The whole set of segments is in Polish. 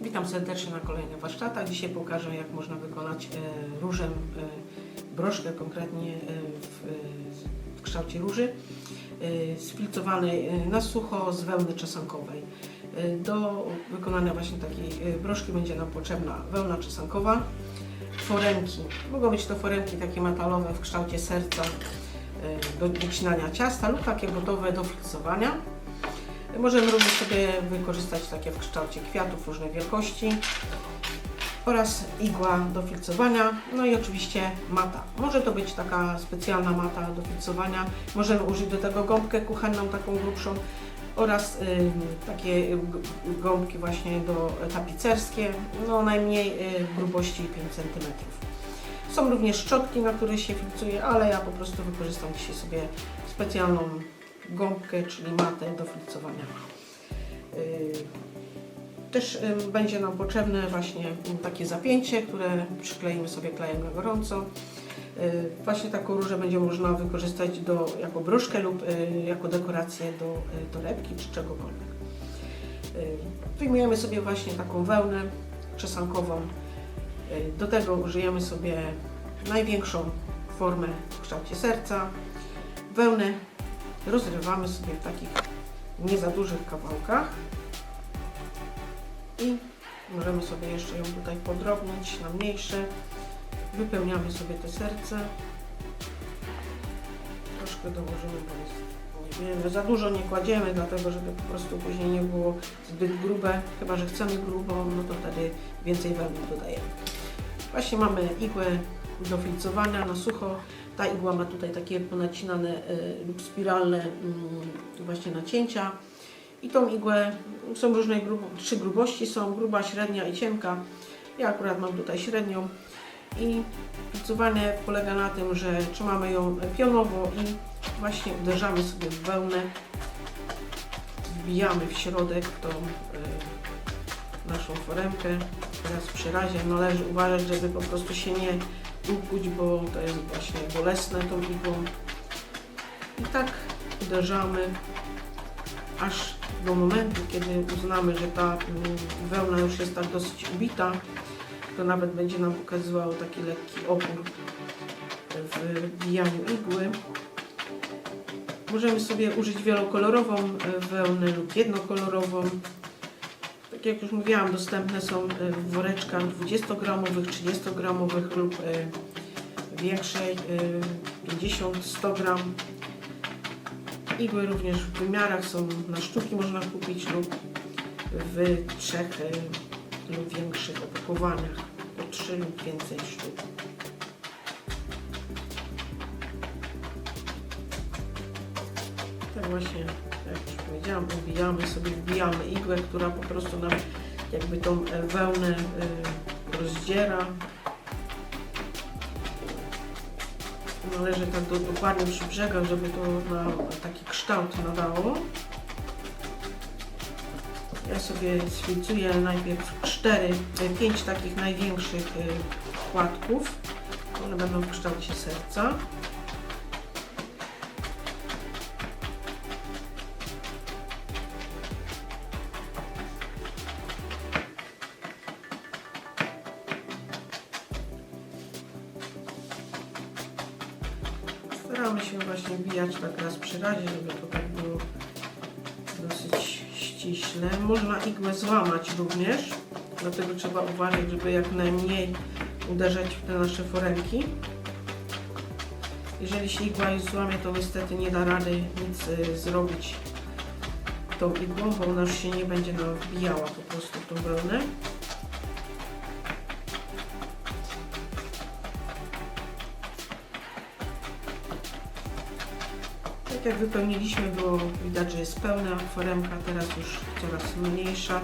Witam serdecznie na kolejnych warsztatach. Dzisiaj pokażę jak można wykonać e, różem e, broszkę, konkretnie e, w, w kształcie róży, sfilcowanej na sucho z wełny czesankowej. Do wykonania właśnie takiej broszki będzie nam potrzebna wełna czesankowa, foremki. Mogą być to foremki takie metalowe w kształcie serca do wycinania ciasta lub takie gotowe do fliksowania. Możemy również sobie wykorzystać takie w kształcie kwiatów różnej wielkości oraz igła do filcowania, no i oczywiście mata. Może to być taka specjalna mata do filcowania. Możemy użyć do tego gąbkę kuchenną, taką grubszą oraz ym, takie gąbki właśnie do tapicerskie, no najmniej y, grubości 5 cm. Są również szczotki, na które się filcuje, ale ja po prostu wykorzystam dzisiaj sobie specjalną gąbkę, czyli matę do filcowania. Yy, Też będzie nam potrzebne właśnie takie zapięcie, które przykleimy sobie klejem na gorąco. Yy, Właśnie taką różę będzie można wykorzystać do, jako broszkę lub yy, jako dekorację do torebki czy czegokolwiek. Wyjmujemy sobie właśnie taką wełnę czesankową. Yy, Do tego użyjemy sobie największą formę w kształcie serca. Wełnę rozrywamy sobie w takich nie za dużych kawałkach i możemy sobie jeszcze ją tutaj podrobnić na mniejsze. Wypełniamy sobie te serce. Troszkę dołożymy, bo niewiele. Za dużo nie kładziemy, dlatego żeby po prostu później nie było zbyt grube. Chyba, że chcemy grubą, no to wtedy więcej wełny dodajemy. Właśnie mamy igłę do filcowania na sucho. Ta igła ma tutaj takie ponacinane y, lub spiralne y, właśnie nacięcia. I tą igłę są różne grub trzy grubości są, gruba, średnia i cienka. Ja akurat mam tutaj średnią. I filcowanie polega na tym, że trzymamy ją pionowo i właśnie uderzamy sobie w wełnę. Wbijamy w środek tą y, naszą foremkę. Teraz przy razie należy uważać, żeby po prostu się nie ukuć, bo to jest właśnie bolesne tą igłą. I tak uderzamy aż do momentu, kiedy uznamy, że ta mm, wełna już jest tak dosyć ubita, to nawet będzie nam pokazywało taki lekki opór w wbijaniu igły. Możemy sobie użyć wielokolorową e, wełnę lub jednokolorową. Tak jak już mówiłam, dostępne są e, w woreczkach 20-gramowych, 30-gramowych lub e, większej e, 50-100 gram. Igły również w wymiarach są na sztuki można kupić lub w trzech lub większych opakowaniach po trzy lub więcej sztuk. Tak właśnie, powiedziałam, ubijamy sobie, wbijamy igłę, która po prostu nam jakby tą e, wełnę e, rozdziera. Należy tak do, dokładnie przy brzegach, żeby to na taki kształt nadało. Ja sobie sfilcuję najpierw 4, 5 takich największych e, płatków. One będą w kształcie serca. Staramy się właśnie wbijać tak raz przy razie, żeby to tak było dosyć ściśle. Można igłę złamać również, dlatego trzeba uważać, żeby jak najmniej uderzać w te nasze foremki. Jeżeli się igła już złamie, to niestety nie da rady nic y, zrobić tą igłą, bo ona już się nie będzie nam wbijała po prostu w tą wełnę. Tak jak wypełniliśmy, było widać, że jest pełna foremka, teraz już coraz mniejsza.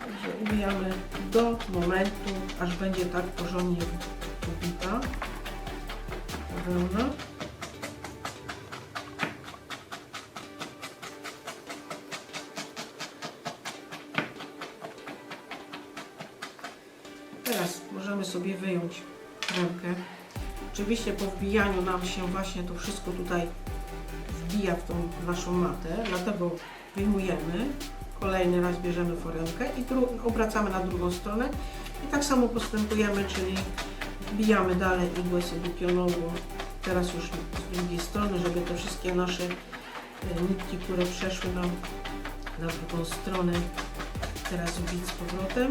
Także ubijamy do momentu, aż będzie tak porządnie ubita ta wełna. Oczywiście po wbijaniu nam się właśnie to wszystko tutaj wbija w tą naszą matę, dlatego wyjmujemy, kolejny raz bierzemy foremkę i obracamy na drugą stronę i tak samo postępujemy, czyli wbijamy dalej igłę sobie pionowo, teraz już z drugiej strony, żeby te wszystkie nasze e, nitki, które przeszły nam na drugą stronę, teraz wbić z powrotem.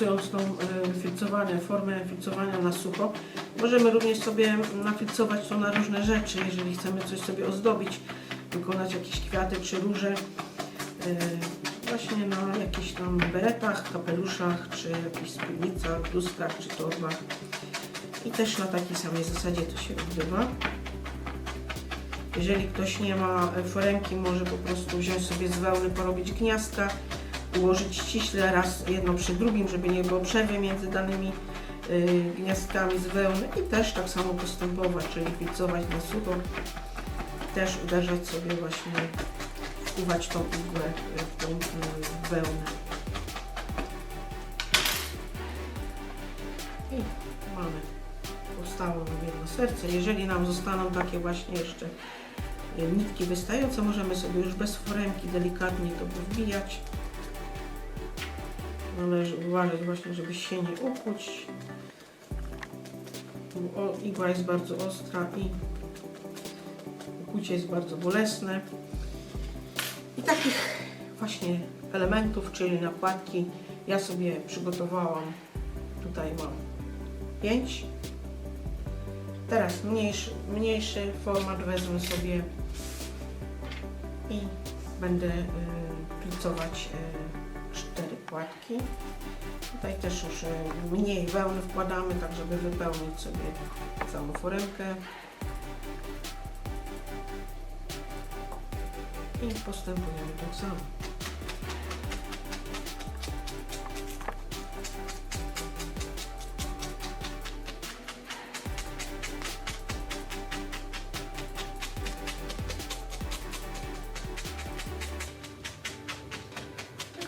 Stosując tą e, filcowanie, formę filcowania na sucho, możemy również sobie nafilcować to na różne rzeczy, jeżeli chcemy coś sobie ozdobić, wykonać jakieś kwiaty czy róże, e, właśnie na jakichś tam beretach, kapeluszach, czy jakichś spódnicach, bluzkach czy torbach. I też na takiej samej zasadzie to się odbywa. Jeżeli ktoś nie ma foremki, może po prostu wziąć sobie z wełny, porobić gniazdka, ułożyć ściśle raz jedno przy drugim, żeby nie było przerwy między danymi y, gniazdkami z wełny i też tak samo postępować, czyli filcować na sucho, też uderzać sobie właśnie, wkuwać tą igłę y, w tą y, wełnę. I mamy, powstało nam jedno serce. Jeżeli nam zostaną takie właśnie jeszcze nitki wystające, możemy sobie już bez foremki delikatnie to wbijać należy uważać właśnie, żeby się nie ukłuć. O, igła jest bardzo ostra i ukucie jest bardzo bolesne. I takich właśnie elementów, czyli nakładki, ja sobie przygotowałam, tutaj mam 5. Teraz mniejszy, mniejszy format wezmę sobie i będę y, plicować y, 4 płatki. Tutaj też już e, mniej wełny wkładamy, tak żeby wypełnić sobie całą foremkę. I postępujemy tak samo.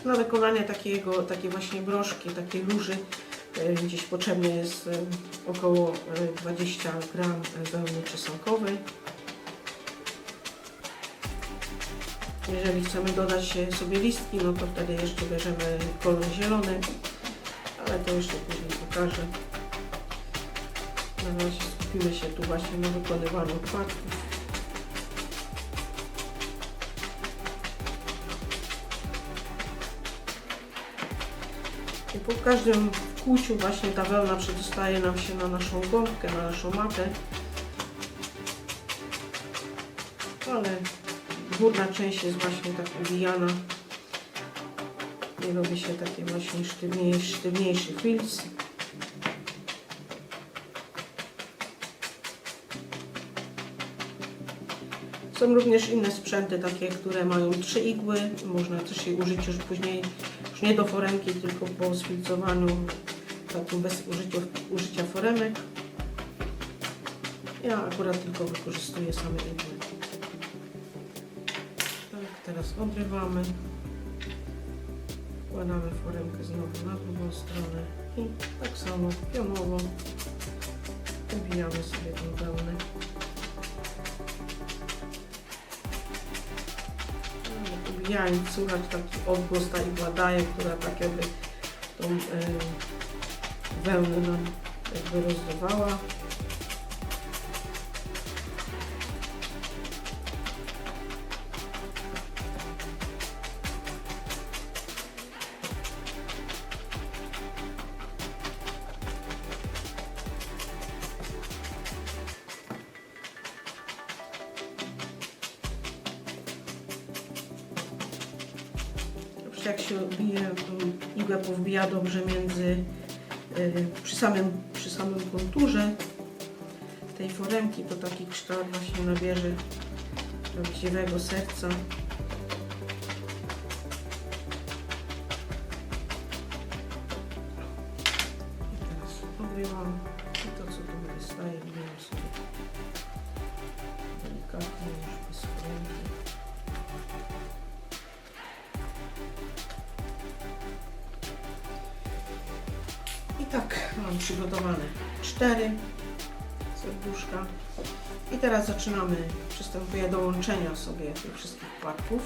Na wykonanie takiego, takiej właśnie broszki, takiej róży e, gdzieś potrzebne jest e, około e, 20 gram wełny czesankowej. Jeżeli chcemy dodać e, sobie listki, no to wtedy jeszcze bierzemy kolor zielony, ale to jeszcze później pokażę. Na razie skupimy się tu właśnie na wykonywaniu kładków. Po każdym kłuciu właśnie ta wełna przedostaje nam się na naszą gąbkę, na naszą matę. Ale górna część jest właśnie tak uwijana. I robi się taki właśnie sztywniejszy, sztywniejszy filc. Są również inne sprzęty, takie, które mają trzy igły. Można też je użyć już później, już nie do foremki, tylko po sfilcowaniu, takim bez użycia, użycia foremek. Ja akurat tylko wykorzystuję same igły. Tak, teraz odrywamy. Wkładamy foremkę znowu na drugą stronę i tak samo pionowo ubijamy sobie tą wełnę. Ubijając słychać taki odgłos ta igła daje, która tak jakby tą e, wełnę nam jakby rozdawała. Jak się bije, igłę powbija dobrze między, y, przy, samym, przy samym konturze tej foremki, to taki kształt właśnie nabierze prawdziwego serca. Tak mam przygotowane cztery serduszka. I teraz zaczynamy, przystępuję do łączenia sobie tych wszystkich płatków.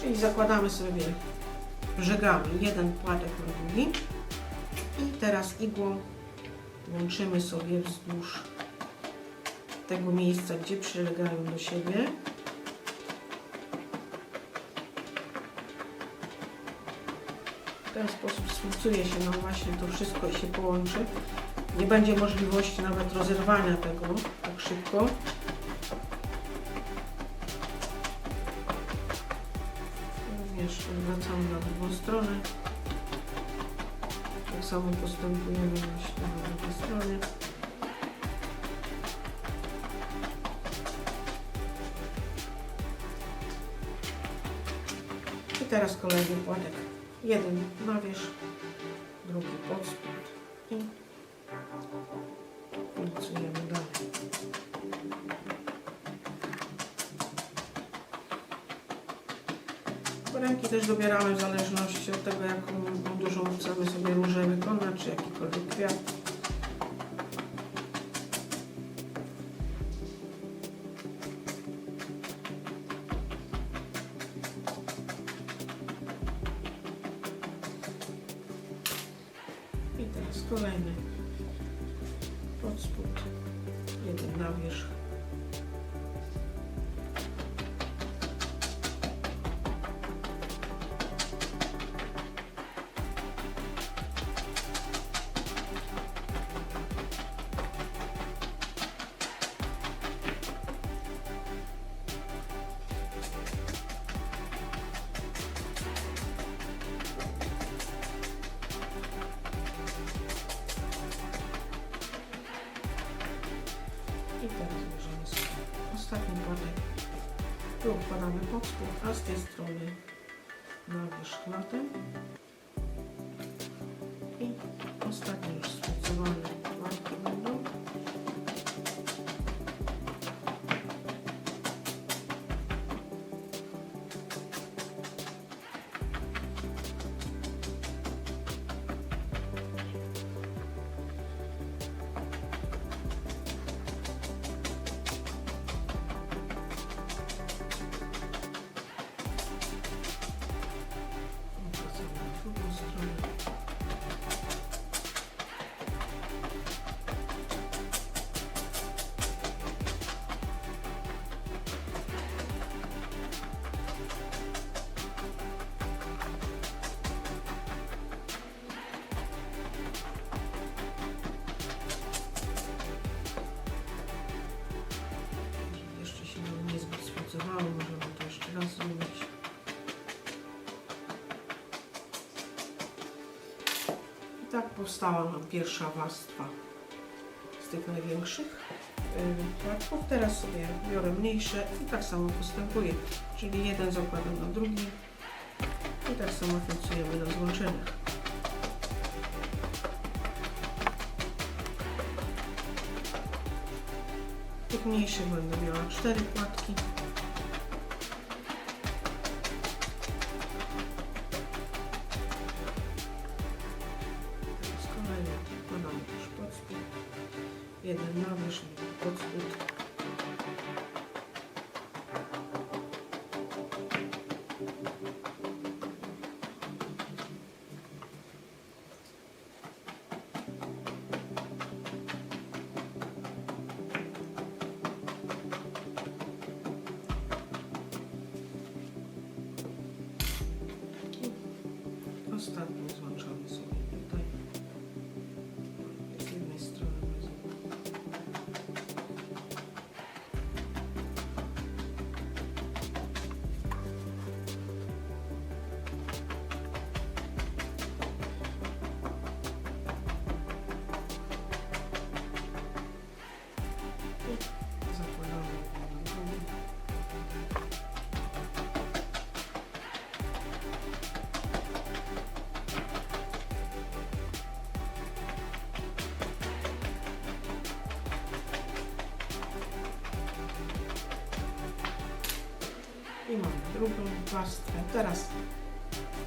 Czyli zakładamy sobie brzegami jeden płatek na drugi. I teraz igłą łączymy sobie wzdłuż tego miejsca, gdzie przylegają do siebie. Ten sposób sfilcuje się nam właśnie to wszystko i się połączy. Nie będzie możliwości nawet rozerwania tego tak szybko. Również wracamy na drugą stronę. Tak samo postępujemy właśnie na drugiej stronie. I teraz kolejny płatek. Jeden na wierzch, drugi pod spód i pracujemy dalej. Ręki też dobieramy w zależności od tego, jaką dużą chcemy sobie różę wykonać, czy jakikolwiek kwiat. I teraz płatek. Tu układamy pod a z tej strony na wierzch latem. I tak powstała nam pierwsza warstwa z tych największych płatków. Teraz sobie biorę mniejsze i tak samo postępuję. Czyli jeden zakładam na drugi i tak samo funkcjonujemy na złączeniach. Tych mniejszych będę miała cztery płatki. Thank you. I mamy drugą warstwę. Teraz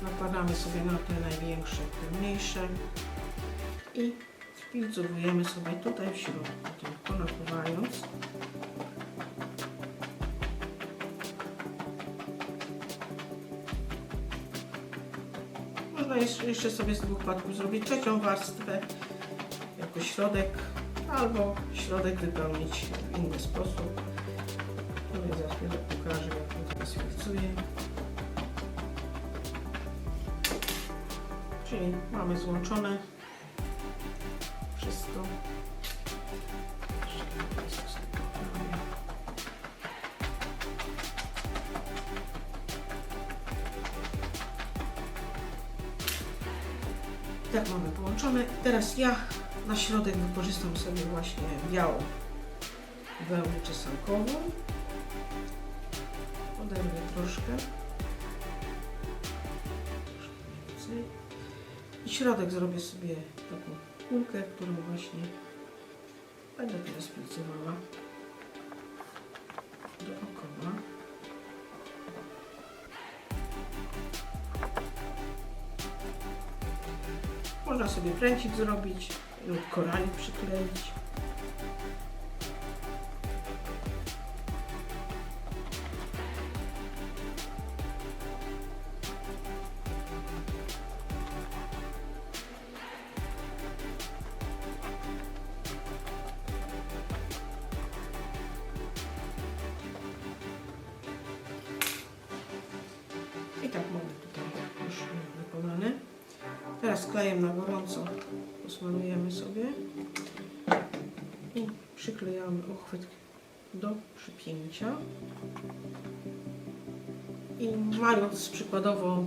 nakładamy sobie na te największe, te mniejsze i szpilcowujemy sobie tutaj w środku, tylko napływając. Można jeszcze sobie z dwóch płatków zrobić trzecią warstwę jako środek, albo środek wypełnić w inny sposób. Sfilcuję. Czyli mamy złączone wszystko. Tak mamy połączone. Teraz ja na środek wykorzystam sobie właśnie białą wełnę czesankową. Oderwę troszkę. I środek zrobię sobie taką kulkę, którą właśnie będę teraz pilcowała dookoła. Można sobie pręcik zrobić lub koralik przykleić. Teraz klejem na gorąco posmarujemy sobie i przyklejamy uchwyt do przypięcia. I mając przykładowo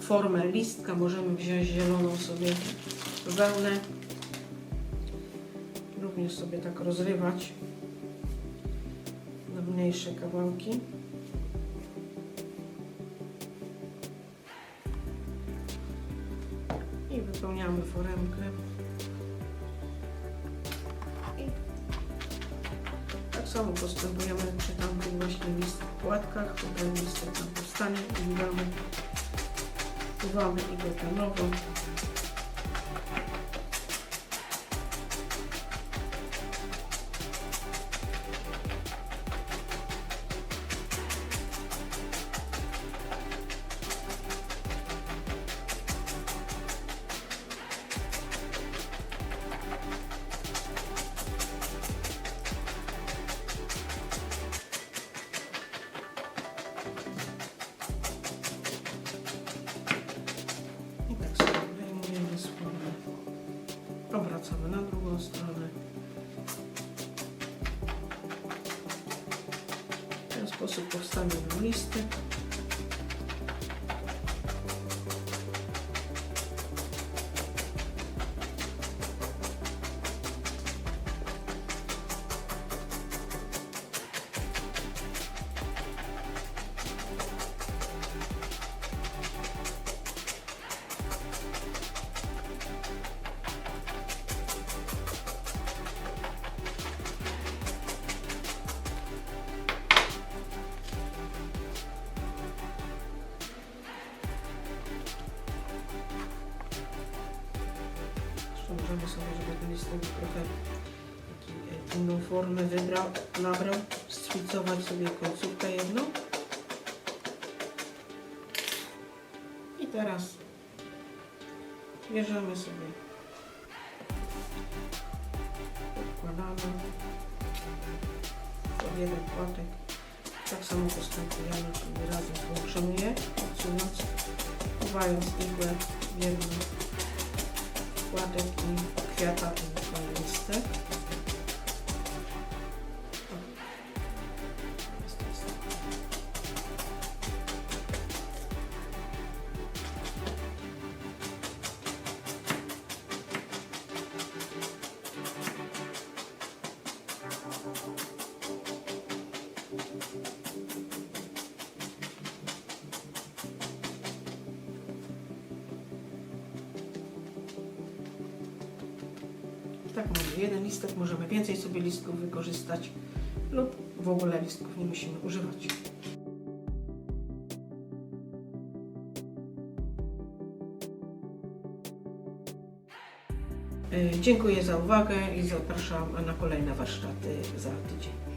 formę listka, możemy wziąć zieloną sobie wełnę. Również sobie tak rozrywać na mniejsze kawałki. Uwamy igłę pianową. I W ten sposób powstanie trochę e, inną formę wybrał, nabrał, sficować sobie końcówkę jedną. I teraz bierzemy sobie, odkładamy pod jeden płatek. Tak samo postępujemy, czyli razem złączymy je, odsuwając, chowając igłę w jedną kładek i kwiata i listek. listek, jeden listek, możemy więcej sobie listków wykorzystać lub w ogóle listków nie musimy używać. Yy, dziękuję za uwagę i zapraszam na kolejne warsztaty za tydzień.